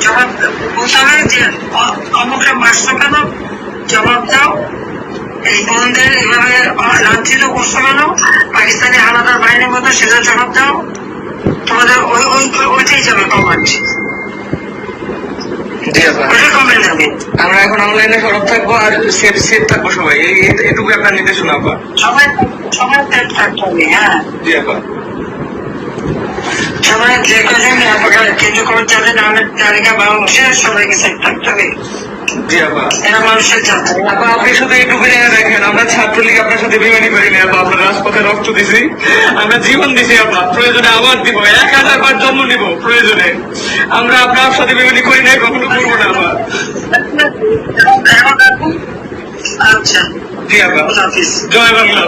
জবাব অমুকটা কেন? জবাব দাও। এই বোনদের এভাবে লাঞ্ছিত করছ কেন? পাকিস্তানি হানাদার বাহিনীর মতো সেটা জবাব দাও। তোমাদের ওই ওই, ওইটাই যাবে কমান্ড জি আপা ওটা কমেন্ট যাবে আমরা এখন অনলাইনে সরব থাকব আর সেফ সেফ থাকব সবাই। এটুকু আপনার নির্দেশনা আপা। সবাই সবাই সেট থাকতে হবে হ্যাঁ। জি আপা। সবাই যে কজন আপনারা কেন্দ্র কর্মচারী নামের তালিকা মানুষের সবাইকে সেট থাকতে হবে। জি আপা। এরা মানুষের জানতে আপা আপনি শুধু এইটুকু জেনে রাখেন আমরা ছাত্রলীগ আপনার সাথে বিমানি করিনি আপা। আমরা রাজপথে রক্ত দিছি। আমরা জীবন দিছি আপা। প্রয়োজনে আবার দিব। এক হাজার বার জন্ম নিব প্রয়োজনে। আমরা আপনার সাথে বিমানি করি নাই কখনো করব না আপা। আচ্ছা। জি আল্লাহ হাফিজ। জয় বাংলা